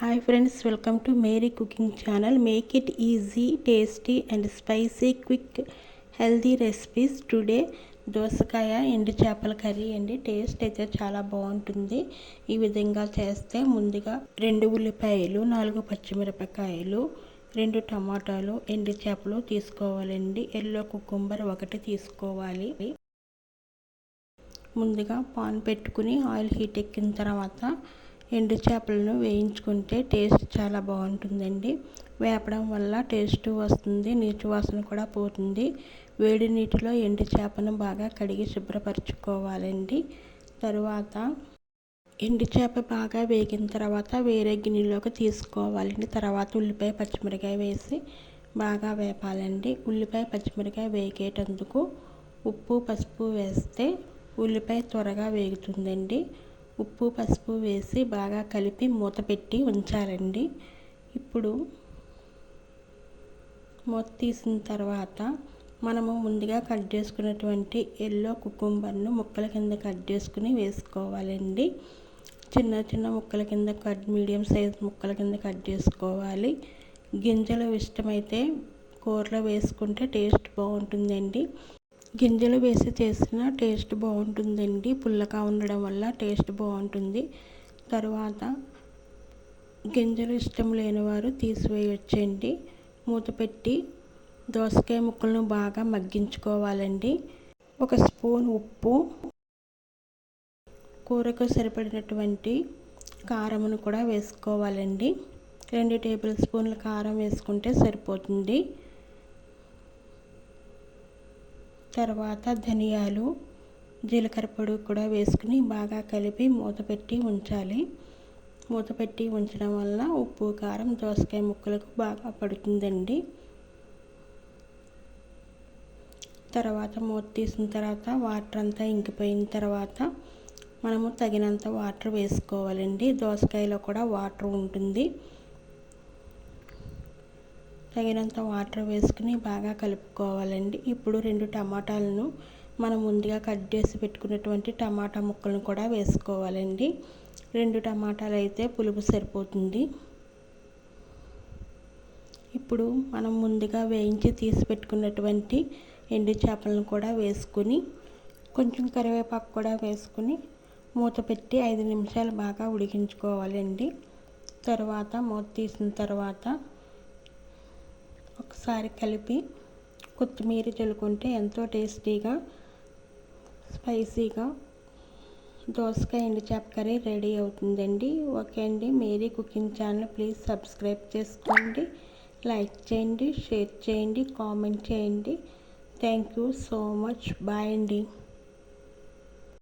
Hi friends welcome to Mary cooking channel make it easy tasty and spicy quick healthy recipes today దోసకాయ ఎండు చేపల curry అండి. Taste అయితే చాలా బాగుంటుంది. ఈ విధంగా చేస్తే ముందుగా రెండు ఉల్లిపాయలు నాలుగు పచ్చిమిరపకాయలు రెండు టమాటాలు ఎండు చేపలు తీసుకోవాలండి. ఎల్లో కుకుంబర్ ఒకటి తీసుకోవాలి. ముందుగా పాన్ పెట్టుకుని ఆయిల్ హీట్ ఎక్కిన తర్వాత ఎండు చేపలను వేయించుకుంటే టేస్ట్ చాలా బాగుంటుందండి. వేపడం వల్ల టేస్ట్ వస్తుంది నీచు వాసన కూడా పోతుంది. వేడి నీటిలో ఎండు చేపను బాగా కడిగి శుభ్రపరచుకోవాలండి. తరువాత ఎండు చేప బాగా వేగిన తర్వాత వేరే గిన్నెలోకి తీసుకోవాలండి. తర్వాత ఉల్లిపాయ పచ్చిమిరకాయ వేసి బాగా వేపాలండి. ఉల్లిపాయ పచ్చిమిరకాయ వేగేటందుకు ఉప్పు పసుపు వేస్తే ఉల్లిపాయ త్వరగా వేగుతుందండి. ఉప్పు పసుపు వేసి బాగా కలిపి మూత పెట్టి ఉంచాలండి. ఇప్పుడు మూత తీసిన తర్వాత మనము ముందుగా కట్ చేసుకున్నటువంటి ఎల్లో కుకుంబర్ను ముక్కల కింద కట్ చేసుకుని వేసుకోవాలండి. చిన్న చిన్న ముక్కల కింద కట్ మీడియం సైజ్ ముక్కల కింద కట్ చేసుకోవాలి. గింజలు ఇష్టమైతే కూరలో వేసుకుంటే టేస్ట్ బాగుంటుందండి. గింజలు వేసి చేసిన టేస్ట్ బాగుంటుందండి. పుల్లగా ఉండడం వల్ల టేస్ట్ బాగుంటుంది. తర్వాత గింజలు ఇష్టం లేని వారు తీసివేయొచ్చండి. మూత పెట్టి దోసకాయ ముక్కలను బాగా మగ్గించుకోవాలండి. ఒక స్పూన్ ఉప్పు కూరకు సరిపడినటువంటి కారమును కూడా వేసుకోవాలండి. రెండు టేబుల్ స్పూన్ల కారం వేసుకుంటే సరిపోతుంది. తర్వాత ధనియాలు జీలకర్ర పొడి కూడా వేసుకుని బాగా కలిపి మూత పెట్టి ఉంచాలి. మూత పెట్టి ఉంచడం వల్ల ఉప్పు కారం దోసకాయ ముక్కలకు బాగా పడుతుందండి. తర్వాత మూత తీసిన తర్వాత వాటర్ అంతా ఇంకిపోయిన తర్వాత మనము తగినంత వాటర్ వేసుకోవాలండి. దోసకాయలో కూడా వాటర్ ఉంటుంది. తగినంత వాటర్ వేసుకుని బాగా కలుపుకోవాలండి. ఇప్పుడు రెండు టమాటాలను మనం ముందుగా కట్ చేసి పెట్టుకున్నటువంటి టమాటా ముక్కలను కూడా వేసుకోవాలండి. రెండు టమాటాలు అయితే పులుపు సరిపోతుంది. ఇప్పుడు మనం ముందుగా వేయించి తీసి పెట్టుకున్నటువంటి ఎండు చేపలను కూడా వేసుకుని కొంచెం కరివేపాకు కూడా వేసుకుని మూత పెట్టి ఐదు నిమిషాలు బాగా ఉడికించుకోవాలండి. తర్వాత మూత తీసిన తర్వాత ఒకసారి కలిపి కొత్తిమీర చల్లుకుంటే ఎంతో టేస్టీగా స్పైసీగా దోసకాయ ఎండు చేప కర్రీ రెడీ అవుతుందండి. ఓకే అండి. Mary cooking channel please subscribe చేసుకోండి. లైక్ చేయండి షేర్ చేయండి కామెంట్ చేయండి. Thank you so much. Bye అండి.